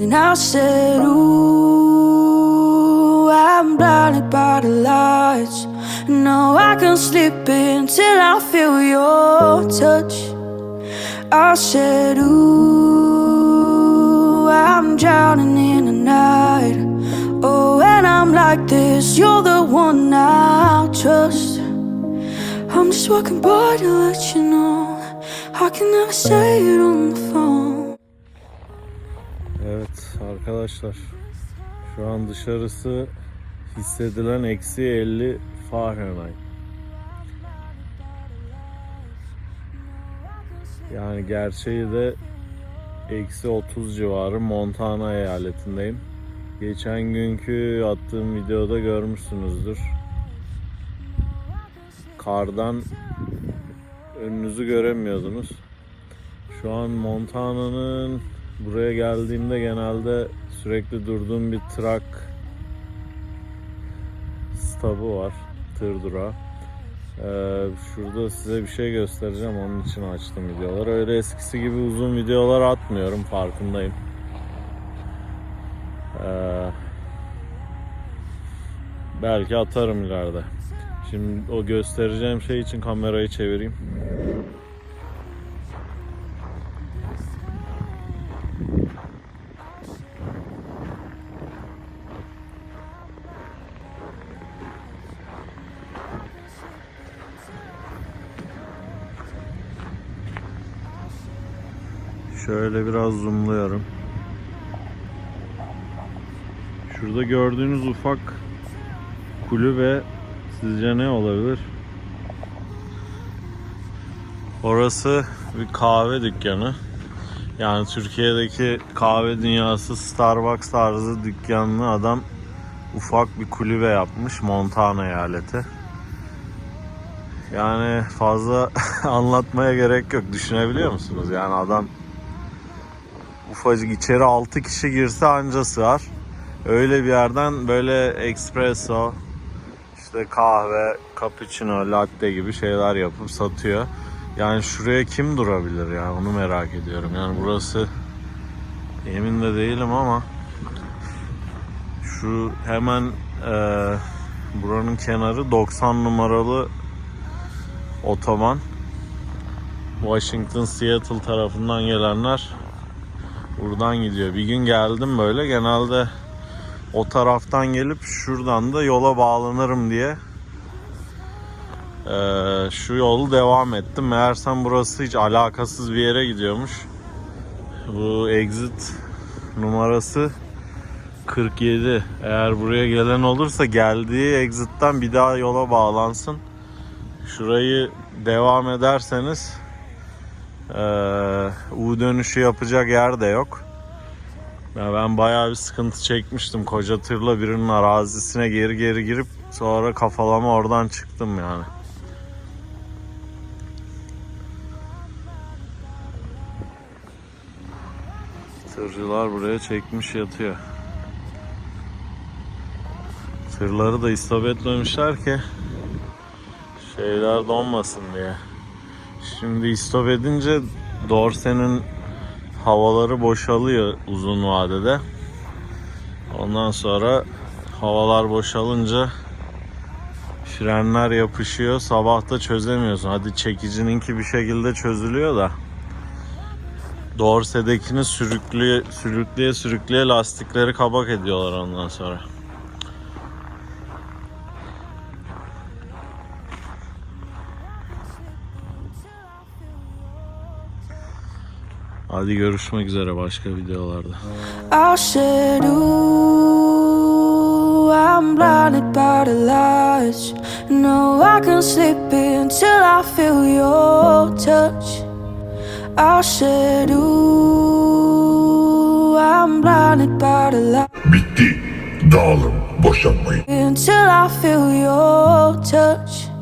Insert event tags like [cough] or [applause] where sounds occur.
And I said, Ooh, I'm blinded by the lights. No, I can sleep until I feel your touch. I said, Ooh, I'm drowning in the night. Oh, when I'm like this, you're the one I trust. I'm just walking by to let you know. I can never say it on the phone. Arkadaşlar şu an dışarısı hissedilen eksi 50 Fahrenheit. Yani gerçeği de eksi 30 civarı Montana eyaletindeyim. Geçen günkü attığım videoda görmüşsünüzdür. Kardan önünüzü göremiyordunuz. Şu an Montana'nın buraya geldiğimde genelde sürekli durduğum bir trak stabı var. Tır durağı. Ee, şurada size bir şey göstereceğim. Onun için açtım videoları. Öyle eskisi gibi uzun videolar atmıyorum. Farkındayım. Ee, belki atarım ileride. Şimdi o göstereceğim şey için kamerayı çevireyim. Şöyle biraz zoomluyorum. Şurada gördüğünüz ufak kulübe sizce ne olabilir? Orası bir kahve dükkanı. Yani Türkiye'deki kahve dünyası Starbucks tarzı dükkanlı adam ufak bir kulübe yapmış Montana eyaleti. Yani fazla [laughs] anlatmaya gerek yok. Düşünebiliyor musunuz? Yani adam ufacık içeri 6 kişi girse anca sığar. Öyle bir yerden böyle espresso, işte kahve, cappuccino, latte gibi şeyler yapıp satıyor. Yani şuraya kim durabilir ya onu merak ediyorum. Yani burası emin de değilim ama şu hemen e, buranın kenarı 90 numaralı otoban. Washington Seattle tarafından gelenler buradan gidiyor. Bir gün geldim böyle genelde o taraftan gelip şuradan da yola bağlanırım diye ee, şu yolu devam ettim. Meğersem burası hiç alakasız bir yere gidiyormuş. Bu exit numarası 47. Eğer buraya gelen olursa geldiği exit'ten bir daha yola bağlansın. Şurayı devam ederseniz ee, U dönüşü yapacak yer de yok. Ya ben bayağı bir sıkıntı çekmiştim. Koca tırla birinin arazisine geri geri girip sonra kafalama oradan çıktım yani. Tırcılar buraya çekmiş yatıyor. Tırları da istop etmemişler ki şeyler donmasın diye. Şimdi istop edince Dorsen'in havaları boşalıyor uzun vadede. Ondan sonra havalar boşalınca frenler yapışıyor. Sabah da çözemiyorsun. Hadi çekicininki bir şekilde çözülüyor da. Dorse'dekini sürükleye sürükleye sürükleye lastikleri kabak ediyorlar ondan sonra. Hadi görüşmek üzere başka videolarda. I said, Ooh, I'm blinded by the lights. No, I can sleep until I feel your touch. I said, Ooh, I'm blinded by the lights. Bitti. Dağılın. Boşanmayın. Until I feel your touch.